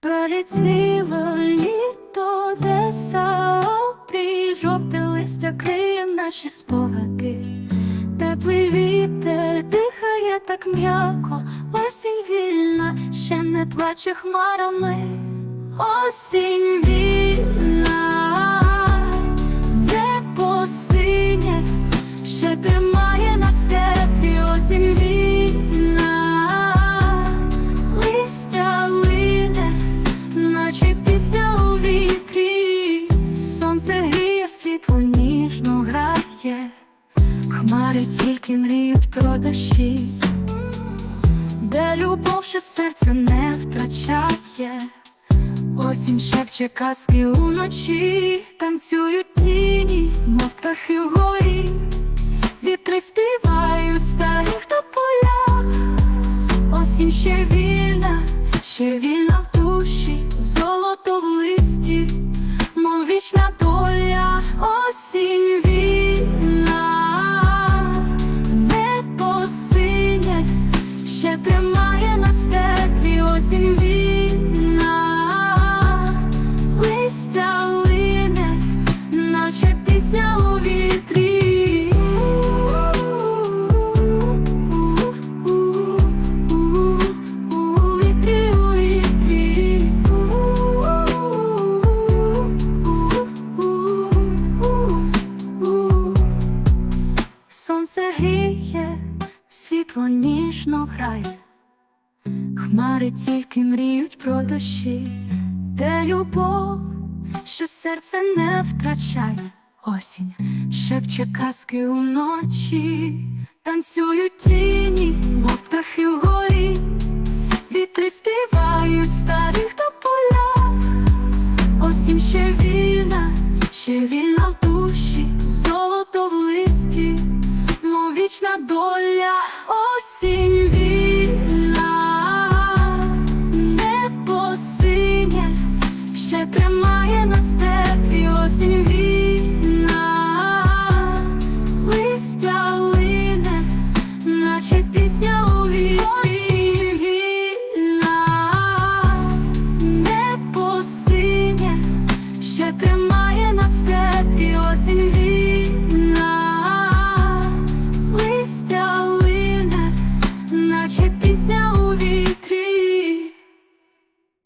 Перецвіло літо, де обрій, жовте листя криє наші спогади. Теплий вітер дихає так м'яко, осінь вільна, ще не плаче хмарами. Осінь вільна, грає, хмари тільки мріють про дощі, де любов, що серце не втрачає. Осінь шепче казки уночі, танцюють тіні, мов птахи вгорі, вітри співають старих тополя. Осінь ще вільна, ще вільна тримає на степі, осінь вільна, листя лине, наче пісня. У вітрі, у вітрі. Сонце гріє, світло ніжно грає, хмари тільки мріють про дощі, де любов, що серце не втрачає, осінь шепче казки уночі, танцюють тіні, мов птахи вгорі, вітри співають старих тополя. Осінь ще вільна, ще вільна в душі, золото в листі, мов вічна доля, осінь вільна, наче